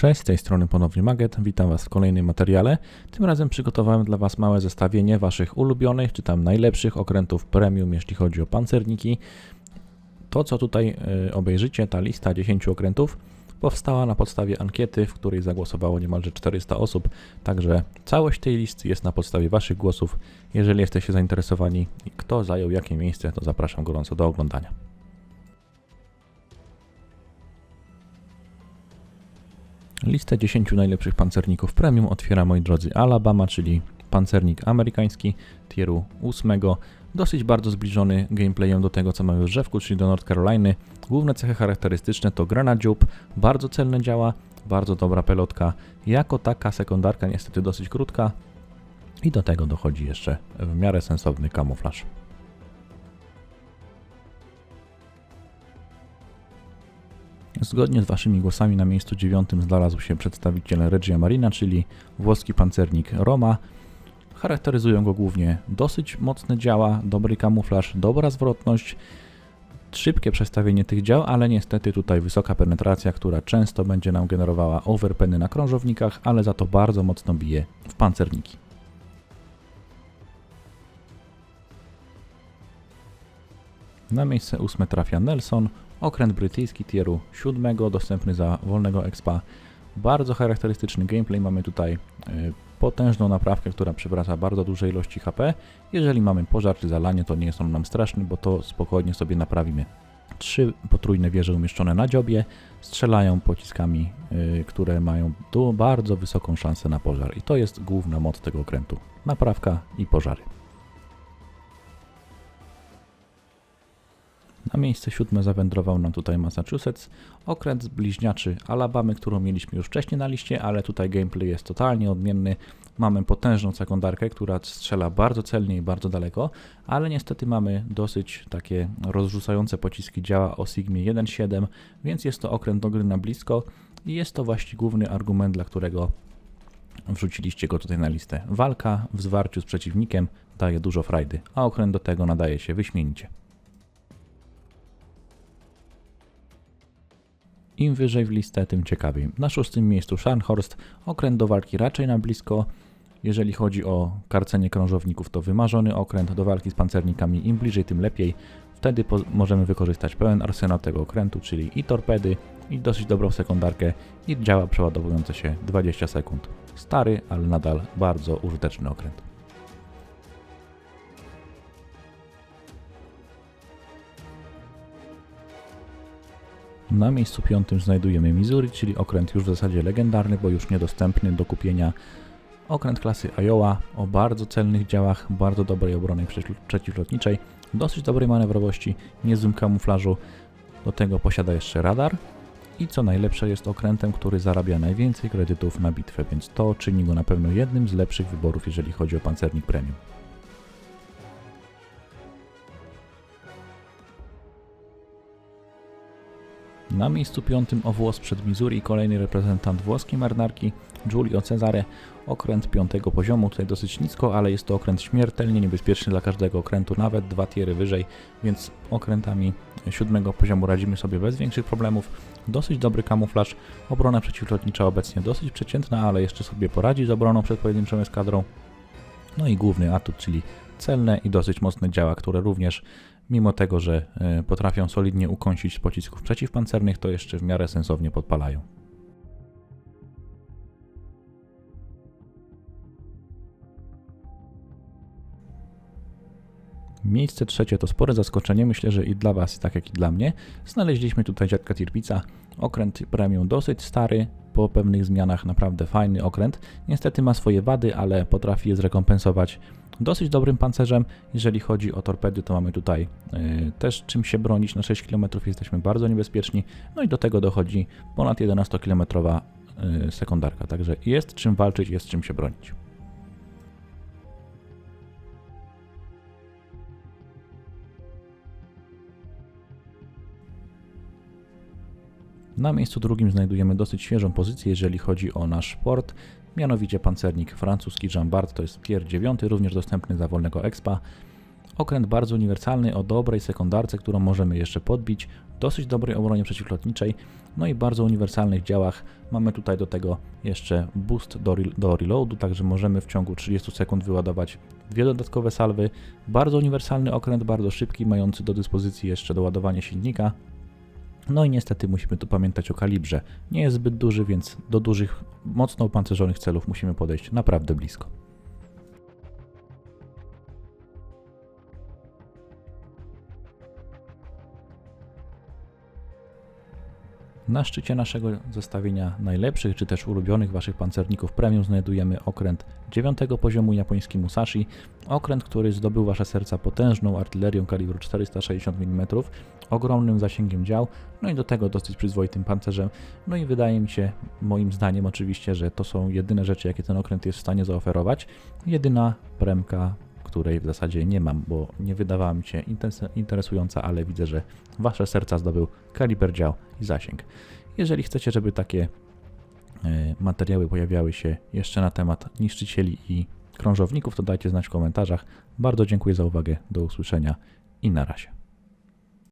Cześć, z tej strony ponownie Maget, witam Was w kolejnym materiale. Tym razem przygotowałem dla Was małe zestawienie Waszych ulubionych, czy tam najlepszych okrętów premium, jeśli chodzi o pancerniki. To, co tutaj y, obejrzycie, ta lista 10 okrętów, powstała na podstawie ankiety, w której zagłosowało niemalże 400 osób, także całość tej listy jest na podstawie Waszych głosów. Jeżeli jesteście zainteresowani, kto zajął jakie miejsce, to zapraszam gorąco do oglądania. Listę 10 najlepszych pancerników premium otwiera, moi drodzy, Alabama, czyli pancernik amerykański tieru 8. Dosyć bardzo zbliżony gameplayem do tego, co mamy w Rzewku, czyli do North Caroliny. Główne cechy charakterystyczne to granadziób, bardzo celne działa, bardzo dobra pelotka. Jako taka sekundarka niestety dosyć krótka i do tego dochodzi jeszcze w miarę sensowny kamuflaż. Zgodnie z Waszymi głosami na miejscu dziewiątym znalazł się przedstawiciel Regia Marina, czyli włoski pancernik Roma. Charakteryzują go głównie dosyć mocne działa, dobry kamuflaż, dobra zwrotność, szybkie przestawienie tych dział, ale niestety tutaj wysoka penetracja, która często będzie nam generowała overpeny na krążownikach, ale za to bardzo mocno bije w pancerniki. Na miejsce ósme trafia Nelson, okręt brytyjski tieru siódmego, dostępny za wolnego expa. Bardzo charakterystyczny gameplay, mamy tutaj y, potężną naprawkę, która przywraca bardzo duże ilości HP. Jeżeli mamy pożar czy zalanie, to nie jest on nam straszny, bo to spokojnie sobie naprawimy. Trzy potrójne wieże umieszczone na dziobie strzelają pociskami, y, które mają bardzo wysoką szansę na pożar. I to jest główna moc tego okrętu. Naprawka i pożary. Na miejsce siódme zawędrował nam tutaj Massachusetts, okręt bliźniaczy Alabamy, którą mieliśmy już wcześniej na liście, ale tutaj gameplay jest totalnie odmienny. Mamy potężną sekundarkę, która strzela bardzo celnie i bardzo daleko, ale niestety mamy dosyć takie rozrzucające pociski działa o Sigmie 1.7, więc jest to okręt do gry na blisko i jest to właśnie główny argument, dla którego wrzuciliście go tutaj na listę. Walka w zwarciu z przeciwnikiem daje dużo frajdy, a okręt do tego nadaje się wyśmienicie. Im wyżej w listę, tym ciekawiej. Na szóstym miejscu Scharnhorst, okręt do walki raczej na blisko. Jeżeli chodzi o karcenie krążowników, to wymarzony okręt do walki z pancernikami. Im bliżej, tym lepiej. Wtedy możemy wykorzystać pełen arsenał tego okrętu, czyli i torpedy, i dosyć dobrą sekundarkę, i działa przeładowujące się 20 sekund. Stary, ale nadal bardzo użyteczny okręt. Na miejscu piątym znajdujemy Missouri, czyli okręt już w zasadzie legendarny, bo już niedostępny do kupienia. Okręt klasy Iowa o bardzo celnych działach, bardzo dobrej obronie przeciwlotniczej, dosyć dobrej manewrowości, niezłym kamuflażu. Do tego posiada jeszcze radar i co najlepsze jest okrętem, który zarabia najwięcej kredytów na bitwę, więc to czyni go na pewno jednym z lepszych wyborów, jeżeli chodzi o pancernik premium. Na miejscu piątym o włos przed Missouri kolejny reprezentant włoskiej marynarki Giulio Cesare, okręt piątego poziomu, tutaj dosyć nisko, ale jest to okręt śmiertelnie niebezpieczny dla każdego okrętu, nawet dwa tiery wyżej, więc okrętami siódmego poziomu radzimy sobie bez większych problemów. Dosyć dobry kamuflaż, obrona przeciwlotnicza obecnie dosyć przeciętna, ale jeszcze sobie poradzi z obroną przed pojedynczą eskadrą. No i główny atut, czyli celne i dosyć mocne działa, które również mimo tego, że e, potrafią solidnie ukąsić z pocisków przeciwpancernych, to jeszcze w miarę sensownie podpalają. Miejsce trzecie to spore zaskoczenie, myślę, że i dla Was, tak jak i dla mnie. Znaleźliśmy tutaj dziadka Tirpica, okręt premium dosyć stary, po pewnych zmianach naprawdę fajny okręt. Niestety ma swoje wady, ale potrafi je zrekompensować dosyć dobrym pancerzem. Jeżeli chodzi o torpedy, to mamy tutaj yy, też czym się bronić. Na 6 km jesteśmy bardzo niebezpieczni. No i do tego dochodzi ponad 11-kilometrowa yy, sekundarka. Także jest czym walczyć, jest czym się bronić. Na miejscu drugim znajdujemy dosyć świeżą pozycję, jeżeli chodzi o nasz port, mianowicie pancernik francuski Jean Bart, to jest Pier 9, również dostępny za wolnego expa. Okręt bardzo uniwersalny, o dobrej sekundarce, którą możemy jeszcze podbić, dosyć dobrej obronie przeciwlotniczej, no i bardzo uniwersalnych działach. Mamy tutaj do tego jeszcze boost do, re do reloadu, także możemy w ciągu 30 sekund wyładować dwie dodatkowe salwy. Bardzo uniwersalny okręt, bardzo szybki, mający do dyspozycji jeszcze doładowanie silnika. No i niestety musimy tu pamiętać o kalibrze. Nie jest zbyt duży, więc do dużych, mocno opancerzonych celów musimy podejść naprawdę blisko. Na szczycie naszego zestawienia najlepszych czy też ulubionych Waszych pancerników premium znajdujemy okręt 9 poziomu japoński Musashi. Okręt, który zdobył Wasze serca potężną artylerią kalibru 460 mm, ogromnym zasięgiem dział, no i do tego dosyć przyzwoitym pancerzem. No i wydaje mi się, moim zdaniem oczywiście, że to są jedyne rzeczy, jakie ten okręt jest w stanie zaoferować. Jedyna premka której w zasadzie nie mam, bo nie wydawała mi się interesująca, ale widzę, że wasze serca zdobył kaliber dział i zasięg. Jeżeli chcecie, żeby takie e, materiały pojawiały się jeszcze na temat niszczycieli i krążowników, to dajcie znać w komentarzach. Bardzo dziękuję za uwagę, do usłyszenia i na razie.